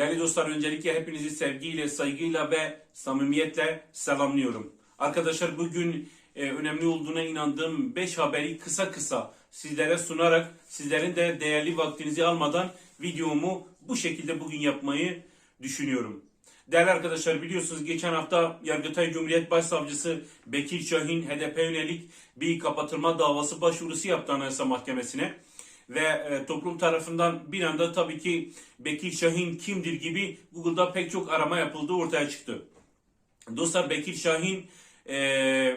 Değerli dostlar öncelikle hepinizi sevgiyle, saygıyla ve samimiyetle selamlıyorum. Arkadaşlar bugün e, önemli olduğuna inandığım 5 haberi kısa kısa sizlere sunarak sizlerin de değerli vaktinizi almadan videomu bu şekilde bugün yapmayı düşünüyorum. Değerli arkadaşlar biliyorsunuz geçen hafta Yargıtay Cumhuriyet Başsavcısı Bekir Şahin HDP yönelik bir kapatılma davası başvurusu yaptı Anayasa Mahkemesi'ne ve e, toplum tarafından bir anda tabii ki Bekir Şahin kimdir gibi Google'da pek çok arama yapıldığı ortaya çıktı. Dostlar Bekir Şahin e,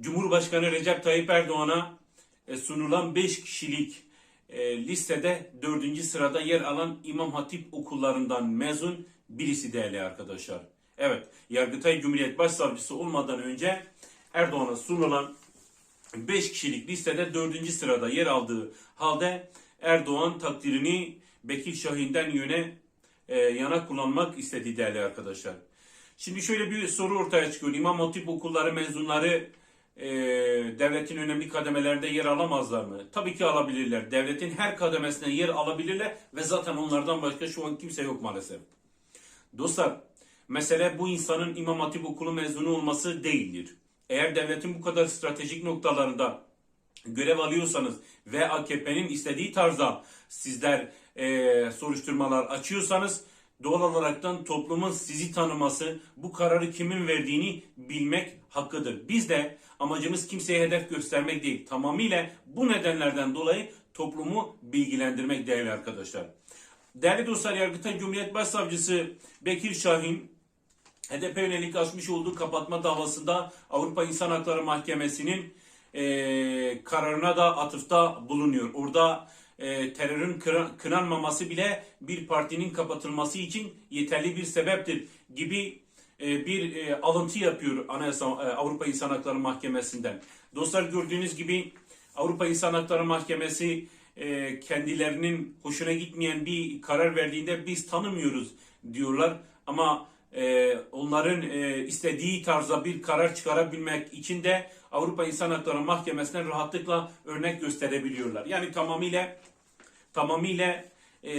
Cumhurbaşkanı Recep Tayyip Erdoğan'a e, sunulan 5 kişilik e, listede 4. sırada yer alan İmam Hatip okullarından mezun birisi değerli arkadaşlar. Evet, Yargıtay Cumhuriyet Başsavcısı olmadan önce Erdoğan'a sunulan 5 kişilik listede 4. sırada yer aldığı halde Erdoğan takdirini Bekir Şahin'den yöne e, yana kullanmak istedi değerli arkadaşlar. Şimdi şöyle bir soru ortaya çıkıyor. İmam Hatip okulları mezunları e, devletin önemli kademelerinde yer alamazlar mı? Tabii ki alabilirler. Devletin her kademesine yer alabilirler ve zaten onlardan başka şu an kimse yok maalesef. Dostlar, mesele bu insanın İmam Hatip okulu mezunu olması değildir. Eğer devletin bu kadar stratejik noktalarında görev alıyorsanız ve AKP'nin istediği tarzda sizler e, soruşturmalar açıyorsanız doğal olaraktan toplumun sizi tanıması, bu kararı kimin verdiğini bilmek hakkıdır. Biz de amacımız kimseye hedef göstermek değil. Tamamıyla bu nedenlerden dolayı toplumu bilgilendirmek değerli arkadaşlar. Değerli dostlar Yargıtay Cumhuriyet Başsavcısı Bekir Şahin HDP yönelik açmış olduğu kapatma davasında Avrupa İnsan Hakları Mahkemesi'nin e, kararına da atıfta bulunuyor. Orada e, terörün kınanmaması bile bir partinin kapatılması için yeterli bir sebeptir gibi e, bir e, alıntı yapıyor Anayasa e, Avrupa İnsan Hakları Mahkemesi'nden. Dostlar gördüğünüz gibi Avrupa İnsan Hakları Mahkemesi e, kendilerinin hoşuna gitmeyen bir karar verdiğinde biz tanımıyoruz diyorlar ama e, onların e, istediği tarzda bir karar çıkarabilmek için de Avrupa İnsan Hakları Mahkemesi'ne rahatlıkla örnek gösterebiliyorlar. Yani tamamıyla tamamıyla e,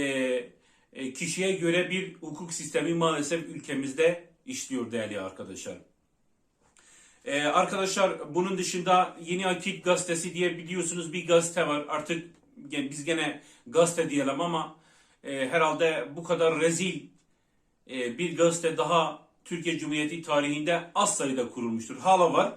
e, kişiye göre bir hukuk sistemi maalesef ülkemizde işliyor değerli arkadaşlar. Ee, arkadaşlar bunun dışında Yeni Akit Gazetesi diye biliyorsunuz bir gazete var. Artık ge- biz gene gazete diyelim ama e, herhalde bu kadar rezil e, bir gazete daha Türkiye Cumhuriyeti tarihinde az sayıda kurulmuştur. Hala var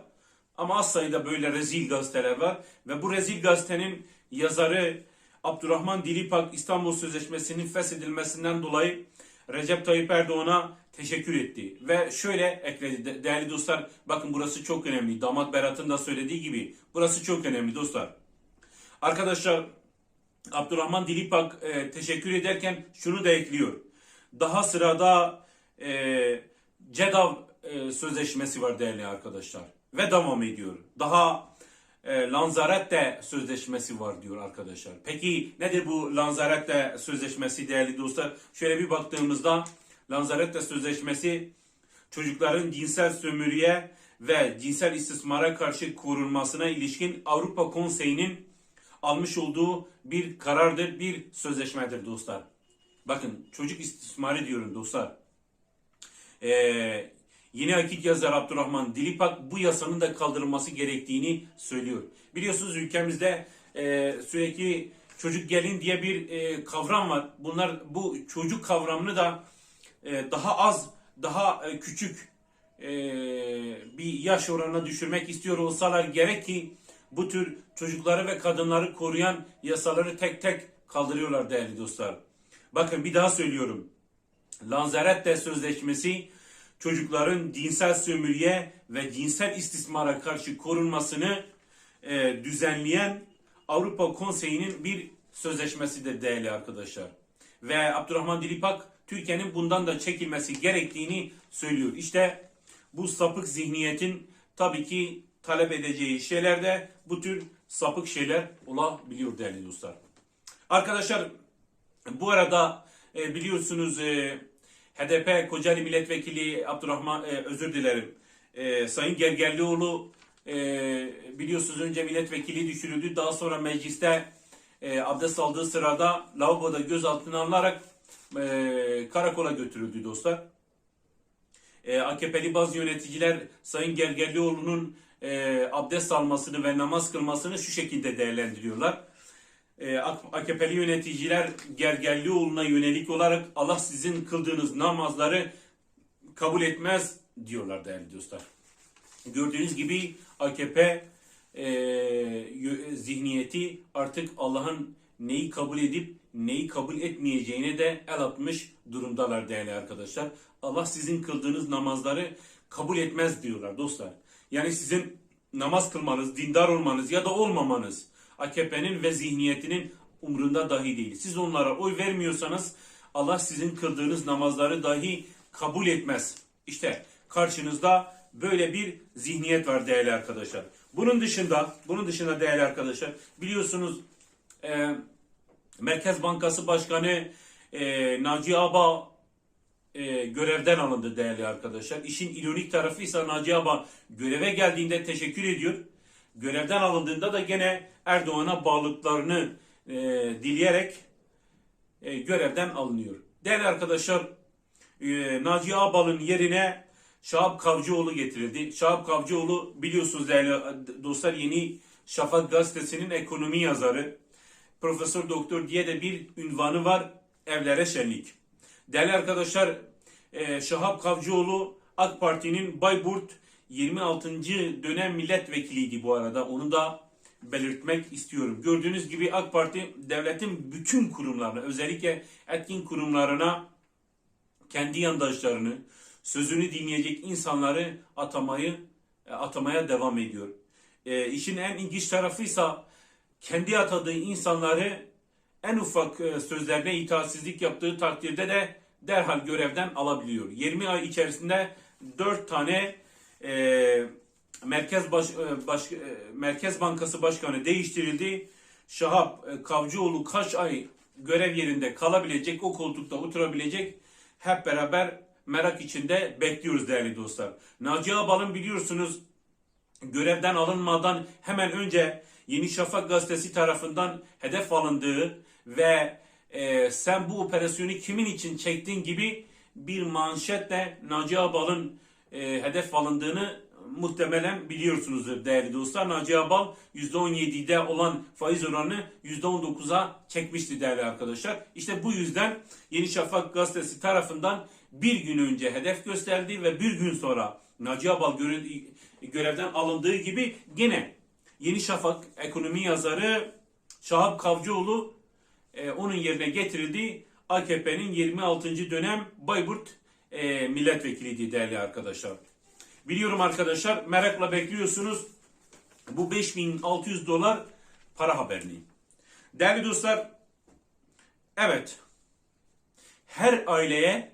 ama az sayıda böyle rezil gazeteler var. Ve bu rezil gazetenin yazarı Abdurrahman Dilipak İstanbul Sözleşmesi'nin feshedilmesinden dolayı Recep Tayyip Erdoğan'a teşekkür etti. Ve şöyle ekledi de- değerli dostlar bakın burası çok önemli. Damat Berat'ın da söylediği gibi burası çok önemli dostlar. Arkadaşlar Abdurrahman Dilipak e, teşekkür ederken şunu da ekliyor. Daha sırada e, CEDAV e, sözleşmesi var değerli arkadaşlar. Ve devam ediyor. Daha e, Lanzarote sözleşmesi var diyor arkadaşlar. Peki nedir bu Lanzarote sözleşmesi değerli dostlar? Şöyle bir baktığımızda Lanzarote sözleşmesi çocukların cinsel sömürüye ve cinsel istismara karşı korunmasına ilişkin Avrupa Konseyi'nin almış olduğu bir karardır, bir sözleşmedir dostlar. Bakın çocuk istismarı diyorum dostlar. Ee, yeni akit yazar Abdurrahman Dilipak bu yasanın da kaldırılması gerektiğini söylüyor. Biliyorsunuz ülkemizde e, sürekli çocuk gelin diye bir e, kavram var. Bunlar bu çocuk kavramını da e, daha az, daha e, küçük e, bir yaş oranına düşürmek istiyor olsalar gerek ki bu tür çocukları ve kadınları koruyan yasaları tek tek kaldırıyorlar değerli dostlar. Bakın bir daha söylüyorum. Lanzarote Sözleşmesi çocukların cinsel sömürüye ve cinsel istismara karşı korunmasını e, düzenleyen Avrupa Konseyi'nin bir sözleşmesidir değerli arkadaşlar. Ve Abdurrahman Dilipak Türkiye'nin bundan da çekilmesi gerektiğini söylüyor. İşte bu sapık zihniyetin tabii ki talep edeceği şeyler de bu tür sapık şeyler olabiliyor değerli dostlar. Arkadaşlar bu arada e, biliyorsunuz e, HDP Kocaeli Milletvekili Abdurrahman e, özür dilerim. E, Sayın Gergerlioğlu e, biliyorsunuz önce milletvekili düşürüldü. Daha sonra mecliste e, abdest aldığı sırada lavaboda gözaltına alınarak e, karakola götürüldü dostlar. E, AKP'li bazı yöneticiler Sayın Gergerlioğlu'nun e, abdest almasını ve namaz kılmasını şu şekilde değerlendiriyorlar. E, AKP'li yöneticiler Gergerlioğlu'na yönelik olarak Allah sizin kıldığınız namazları kabul etmez diyorlar değerli dostlar. Gördüğünüz gibi AKP e, zihniyeti artık Allah'ın neyi kabul edip neyi kabul etmeyeceğine de el atmış durumdalar değerli arkadaşlar. Allah sizin kıldığınız namazları kabul etmez diyorlar dostlar. Yani sizin namaz kılmanız, dindar olmanız ya da olmamanız AKP'nin ve zihniyetinin umrunda dahi değil. Siz onlara oy vermiyorsanız Allah sizin kıldığınız namazları dahi kabul etmez. İşte karşınızda böyle bir zihniyet var değerli arkadaşlar. Bunun dışında, bunun dışında değerli arkadaşlar biliyorsunuz e, Merkez Bankası Başkanı e, Naci Aba e, görevden alındı değerli arkadaşlar. İşin ironik tarafı ise Naci Aba göreve geldiğinde teşekkür ediyor. Görevden alındığında da gene Erdoğan'a bağlılıklarını e, dileyerek e, görevden alınıyor. Değerli arkadaşlar e, Naci Abal'ın yerine Şahap Kavcıoğlu getirildi. Şahap Kavcıoğlu biliyorsunuz değerli dostlar Yeni Şafak gazetesinin ekonomi yazarı. Profesör Doktor diye de bir ünvanı var. Evlere şenlik. Değerli arkadaşlar e, Şahap Kavcıoğlu AK Parti'nin Bayburt 26. dönem milletvekiliydi bu arada. Onu da belirtmek istiyorum. Gördüğünüz gibi AK Parti devletin bütün kurumlarına özellikle etkin kurumlarına kendi yandaşlarını, sözünü dinleyecek insanları atamayı e, atamaya devam ediyor. E, işin en ilginç tarafıysa kendi atadığı insanları en ufak e, sözlerine itaatsizlik yaptığı takdirde de derhal görevden alabiliyor. 20 ay içerisinde 4 tane e, Merkez Baş, e, Baş- e, Merkez Bankası Başkanı değiştirildi. Şahap e, Kavcıoğlu kaç ay görev yerinde kalabilecek, o koltukta oturabilecek hep beraber merak içinde bekliyoruz değerli dostlar. Naci Abal'ın biliyorsunuz görevden alınmadan hemen önce Yeni Şafak gazetesi tarafından hedef alındığı ve e, sen bu operasyonu kimin için çektin gibi bir manşetle Naci Abal'ın e, hedef alındığını muhtemelen biliyorsunuzdur değerli dostlar. Naci Abal %17'de olan faiz oranını %19'a çekmişti değerli arkadaşlar. İşte bu yüzden Yeni Şafak gazetesi tarafından bir gün önce hedef gösterdi ve bir gün sonra Naci Abal göre- görevden alındığı gibi gene Yeni Şafak ekonomi yazarı Şahap Kavcıoğlu e, onun yerine getirildi. AKP'nin 26. dönem Bayburt e, milletvekiliydi değerli arkadaşlar. Biliyorum arkadaşlar merakla bekliyorsunuz bu 5600 dolar para haberini. Değerli dostlar evet her aileye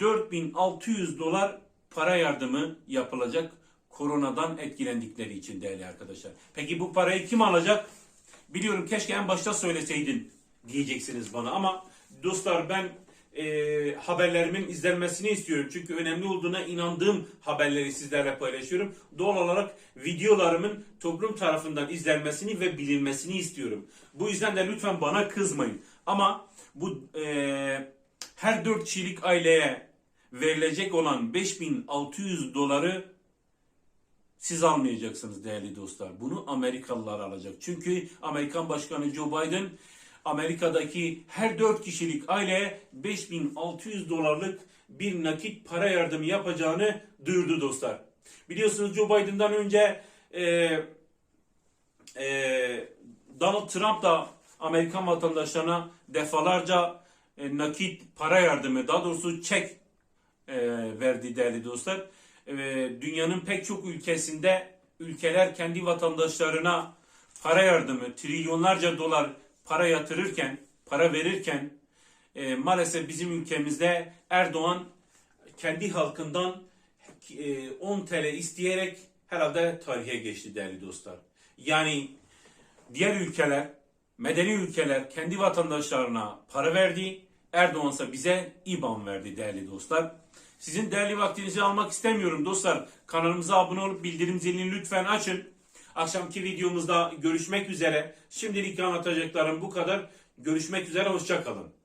4600 dolar para yardımı yapılacak koronadan etkilendikleri için değerli arkadaşlar. Peki bu parayı kim alacak? Biliyorum keşke en başta söyleseydin diyeceksiniz bana ama dostlar ben e, haberlerimin izlenmesini istiyorum. Çünkü önemli olduğuna inandığım haberleri sizlerle paylaşıyorum. Doğal olarak videolarımın toplum tarafından izlenmesini ve bilinmesini istiyorum. Bu yüzden de lütfen bana kızmayın. Ama bu e, her 4 kişilik aileye verilecek olan 5600 doları siz almayacaksınız değerli dostlar. Bunu Amerikalılar alacak. Çünkü Amerikan Başkanı Joe Biden Amerika'daki her 4 kişilik aileye 5600 dolarlık bir nakit para yardımı yapacağını duyurdu dostlar. Biliyorsunuz Joe Biden'dan önce e, e, Donald Trump da Amerikan vatandaşlarına defalarca e, nakit para yardımı daha doğrusu çek e, verdi değerli dostlar. E, dünyanın pek çok ülkesinde ülkeler kendi vatandaşlarına para yardımı, trilyonlarca dolar para yatırırken, para verirken e, maalesef bizim ülkemizde Erdoğan kendi halkından e, 10 TL isteyerek herhalde tarihe geçti değerli dostlar. Yani diğer ülkeler, medeni ülkeler kendi vatandaşlarına para verdi. Erdoğan ise bize IBAN verdi değerli dostlar. Sizin değerli vaktinizi almak istemiyorum dostlar. Kanalımıza abone olup bildirim zilini lütfen açın. Akşamki videomuzda görüşmek üzere. Şimdilik anlatacaklarım bu kadar. Görüşmek üzere, hoşçakalın.